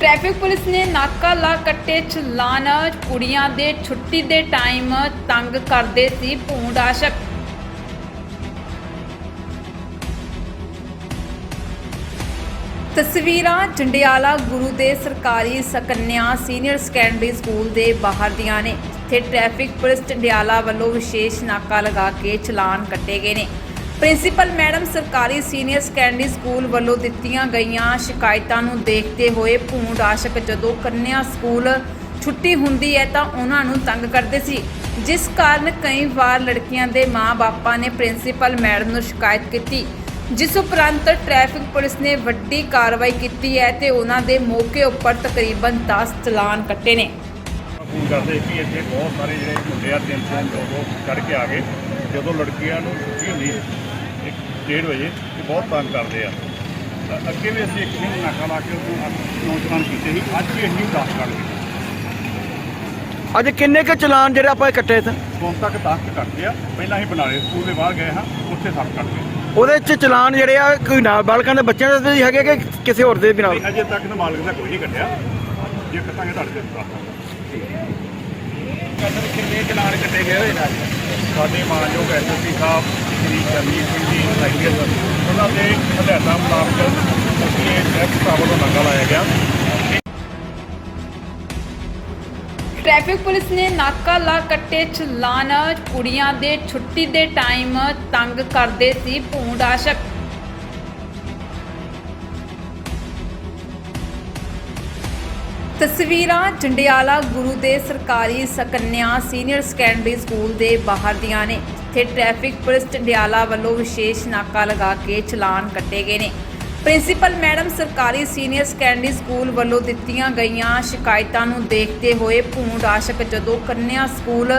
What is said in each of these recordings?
Traffic police ਨੇ ਨਾਕਾ ਲਾ ਕੱਟੇ ਚਲਾਨ। ਕੁੜੀਆਂ ਦੇ ਛੁੱਟੀ ਦੇ ਟਾਈਮ ਤੰਗ ਕਰਦੇ ਸੀ ਭੂੰਡ ਆਸ਼ਕ। ਤਸਵੀਰਾਂ ਜੰਡਿਆਲਾ ਗੁਰੂ ਦੇ ਸਰਕਾਰੀ ਸਕੰਨਿਆ ਸੀਨੀਅਰ ਸੈਕੰਡਰੀ ਸਕੂਲ ਦੇ ਬਾਹਰ ਦੀਆਂ ਨੇ, ਜਿੱਥੇ ਟ੍ਰੈਫਿਕ ਪੁਲਿਸ ਜੰਡਿਆਲਾ ਵੱਲੋਂ ਵਿਸ਼ੇਸ਼ ਨਾਕਾ ਲਗਾ ਕੇ ਚਲਾਨ ਕੱਟੇ ਗਏ ਨੇ। ਪ੍ਰਿੰਸੀਪਲ ਮੈਡਮ ਸਰਕਾਰੀ ਸੀਨੀਅਰ ਸੈਕੰਡਰੀ ਸਕੂਲ ਵੱਲੋਂ ਦਿੱਤੀਆਂ ਗਈਆਂ ਸ਼ਿਕਾਇਤਾਂ ਨੂੰ ਦੇਖਦੇ ਹੋਏ ਭੂੰਡ ਆਸ਼ਕ ਜਦੋਂ ਕੰਨਿਆ ਸਕੂਲ ਛੁੱਟੀ ਹੁੰਦੀ ਹੈ ਤਾਂ ਉਹਨਾਂ ਨੂੰ ਤੰਗ ਕਰਦੇ ਸੀ। ਜਿਸ ਕਾਰਨ ਕਈ ਵਾਰ ਲੜਕੀਆਂ ਦੇ ਮਾਂ-ਬਾਪਾਂ ਨੇ ਪ੍ਰਿੰਸੀਪਲ ਮੈਡਮ ਨੂੰ ਸ਼ਿਕਾਇਤ ਕੀਤੀ, ਜਿਸ ਉਪਰੰਤ ਟ੍ਰੈਫਿਕ ਪੁਲਿਸ ਨੇ ਵੱਡੀ ਕਾਰਵਾਈ ਕੀਤੀ ਹੈ ਤੇ ਉਹਨਾਂ ਦੇ ਮੌਕੇ ਉੱਪਰ ਤਕਰੀਬਨ 10 ਚਲਾਨ ਕੱਟੇ ਨੇ। ਫੋਨ ਕਰਦੇ ਕਿ ਇੱਥੇ ਬਹੁਤ ਸਾਰੇ ਜਿਹੜੇ ਮੁੰਡੇ ਆ ਤਿੰਨ ਤਿੰਨ ਦੋ ਦੋ ਚੜ ਕੇ ਆ ਗਏ। ਜਦੋਂ ਲੜਕੀਆਂ ਨੂੰ ਛੁੱਟੀ ਹੁੰਦੀ ਇੱਕ ਡੇਢ ਵਜੇ ਤੇ ਬਹੁਤ ਤੰਗ ਕਰਦੇ ਆ। ਅੱਗੇ ਵੀ ਅਸੀਂ ਇੱਕ ਦਿਨ ਨਾਕਾ ਲਾ ਕੇ ਉਹਨੂੰ ਨੌਜਵਾਨ ਕੀਤੇ ਸੀ ਅੱਜ ਵੀ ਅਸੀਂ 10 ਕੱਢ ਗਏ ਅੱਜ ਕਿੰਨੇ ਕੁ ਚਲਾਨ ਜਿਹੜੇ ਆਪਾਂ ਇਕੱਠੇ ਇੱਥੇ? ਹੁਣ ਤੱਕ 10 ਕੱਟਦੇ ਆ ਪਹਿਲਾਂ ਅਸੀਂ ਬਨਾਲੇ ਸਕੂਲ ਦੇ ਬਾਹਰ ਗਏ ਹਾਂ ਉੱਥੇ 7 ਕੱਟ ਗਏ। ਉਹਦੇ ਚ ਚਲਾਨ ਜਿਹੜੇ ਆ ਕੋਈ ਨਾਲ ਬਾਲਕਾਂ ਦੇ ਬੱਚਿਆਂ ਦੇ ਵੀ ਹੈਗੇ ਕਿ ਕਿਸੇ ਹੋਰ ਦੇ ਵੀ ਨਾਲ? ਅਜੇ ਤੱਕ ਮਾਲਕ ਦਾ ਕੋਈ ਨਹੀਂ ਕੱਟਿਆ ਜੇ ਕੱਟਾਂਗੇ ਤੁਹਾਡੇ ਤੇ ਦੱਸ ਚਲਾਨ ਕੱਟੇ ਗਏ ਹੋਏ ਨੇ ਸਾਡੇ ਮਾਨਯੋਗ ਐਸਐਸਪੀ ਸਾਹਿਬ, ਸ਼੍ਰੀ ਚਰਨਜੀਤ ਸਿੰਘ ਜੀ ਆਈਪੀਐਸ ਉਹਨਾਂ ਦੇ ਹਦਾਇਤਾਂ ਮੁਤਾਬਕ ਅਸੀਂ ਇਹ ਟੈਕਸ ਦਾ ਵੱਲੋਂ ਨਾਕਾ ਲਾਇਆ ਗਿਆ। ਟ੍ਰੈਫਿਕ ਪੁਲਿਸ ਨੇ ਨਾਕਾ ਲਾ ਕੱਟੇ ਚਲਾਨ। ਕੁੜੀਆਂ ਦੇ ਛੁੱਟੀ ਦੇ ਟਾਈਮ ਤੰਗ ਕਰਦੇ ਸੀ ਭੂੰਡ ਆਸ਼ਕ। ਤਸਵੀਰਾਂ ਜੰਡਿਆਲਾ ਗੁਰੂ ਦੇ ਸਰਕਾਰੀ ਸਕੰਨਿਆ ਸੀਨੀਅਰ ਸੈਕੰਡਰੀ ਸਕੂਲ ਦੇ ਬਾਹਰ ਦੀਆਂ ਨੇ, ਜਿੱਥੇ ਟ੍ਰੈਫਿਕ ਪੁਲਿਸ ਜੰਡਿਆਲਾ ਵੱਲੋਂ ਵਿਸ਼ੇਸ਼ ਨਾਕਾ ਲਗਾ ਕੇ ਚਲਾਨ ਕੱਟੇ ਗਏ ਨੇ। ਪ੍ਰਿੰਸੀਪਲ ਮੈਡਮ ਸਰਕਾਰੀ ਸੀਨੀਅਰ ਸੈਕੰਡਰੀ ਸਕੂਲ ਵੱਲੋਂ ਦਿੱਤੀਆਂ ਗਈਆਂ ਸ਼ਿਕਾਇਤਾਂ ਨੂੰ ਦੇਖਦੇ ਹੋਏ ਭੂੰਡ ਆਸ਼ਕ ਜਦੋਂ ਕੰਨਿਆ ਸਕੂਲ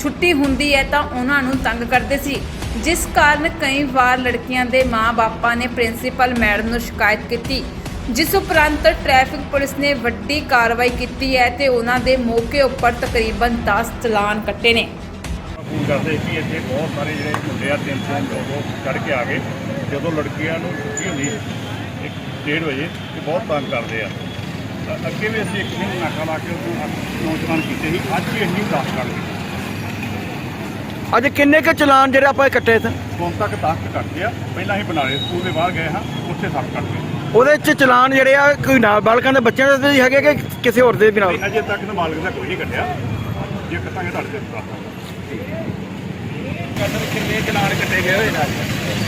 ਛੁੱਟੀ ਹੁੰਦੀ ਹੈ ਤਾਂ ਉਹਨਾਂ ਨੂੰ ਤੰਗ ਕਰਦੇ ਸੀ। ਜਿਸ ਕਾਰਨ ਕਈ ਵਾਰ ਲੜਕੀਆਂ ਦੇ ਮਾਂ-ਬਾਪਾਂ ਨੇ ਪ੍ਰਿੰਸੀਪਲ ਮੈਡਮ ਨੂੰ ਸ਼ਿਕਾਇਤ ਕੀਤੀ। ਜਿਸ ਉਪਰੰਤ ਟ੍ਰੈਫਿਕ ਪੁਲਿਸ ਨੇ ਵੱਡੀ ਕਾਰਵਾਈ ਕੀਤੀ ਹੈ ਤੇ ਉਹਨਾਂ ਦੇ ਮੌਕੇ ਉੱਪਰ ਤਕਰੀਬਨ 10 ਚਲਾਨ ਕੱਟੇ ਨੇ। ਫੋਨ ਕਰਦੇ ਕਿ ਇੱਥੇ ਬਹੁਤ ਸਾਰੇ ਜਿਹੜੇ ਮੁੰਡੇ ਆ ਤਿੰਨ ਤਿੰਨ ਦੋ ਦੋ ਚੜ ਕੇ ਆ ਗਏ। ਜਦੋਂ ਲੜਕੀਆਂ ਨੂੰ ਛੁੱਟੀ ਹੁੰਦੀ ਇੱਕ ਡੇਢ ਵਜੇ ਤੇ ਬਹੁਤ ਤੰਗ ਕਰਦੇ ਆ। ਅ- ਅੱਗੇ ਵੀ ਅਸੀਂ ਇੱਕ ਦਿਨ ਨਾਕਾ ਲਾ ਕੇ ਉਹਨੂੰ ਨੌਜਵਾਨ ਕੀਤੇ ਸੀ ਅੱਜ ਵੀ ਅਸੀਂ 10 ਕੱਢ ਗਏ। ਅੱਜ ਕਿੰਨੇ ਕੁ ਚਲਾਨ ਜਿਹੜੇ ਆਪਾਂ ਇਕੱਠੇ ਇੱਥੇ ਹੁਣ ਤੱਕ 10 ਕੱਟਦੇ ਆ। ਪਹਿਲਾਂ ਅਸੀਂ ਬਨਾਲੇ ਸਕੂਲ ਦੇ ਬਾਹਰ ਗਏ ਹਾਂ ਉੱਥੇ 7 ਕੱਟ ਗਏ। ਉਹਦੇ ਚ ਚਲਾਨ ਜਿਹੜੇ ਆ ਕੋਈ ਨਾਲ ਬਾਲਕਾਂ ਦੇ ਬੱਚਿਆਂ ਦੇ ਵੀ ਹੈਗੇ ਕਿ ਕਿਸੇ ਹੋਰ ਦੇ ਵੀ ਨਾਲ ਅਜੇ ਤੱਕ ਤਾਂ ਮਾਲਕ ਦਾ ਕੋਈ ਨਹੀਂ ਕੱਟਿਆ ਜੇ ਕੱਟਾਂਗੇ ਤੁਹਾਡੇ ਤੇ ਕਦਰ ਕਿੰਨੇ ਚਲਾਨ ਕੱਟੇ ਗਏ ਹੋਏ ਨੇ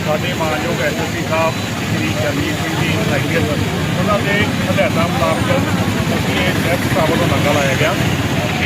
ਸਾਡੇ ਮਾਨਯੋਗ ਐਸਐਸਪੀ ਸਾਹਿਬ ਸ਼੍ਰੀ ਚਰਨਜੀਤ ਸਿੰਘ ਜੀ ਆਈਪੀਐਸ ਉਹਨਾਂ ਦੇ ਹਦਾਇਤਾਂ ਮੁਤਾਬਕ ਅਸੀਂ ਇਹ ਟੈਕਸ ਦਾ ਵੱਲੋਂ ਨਾਕਾ ਲਾਇਆ ਗਿਆ।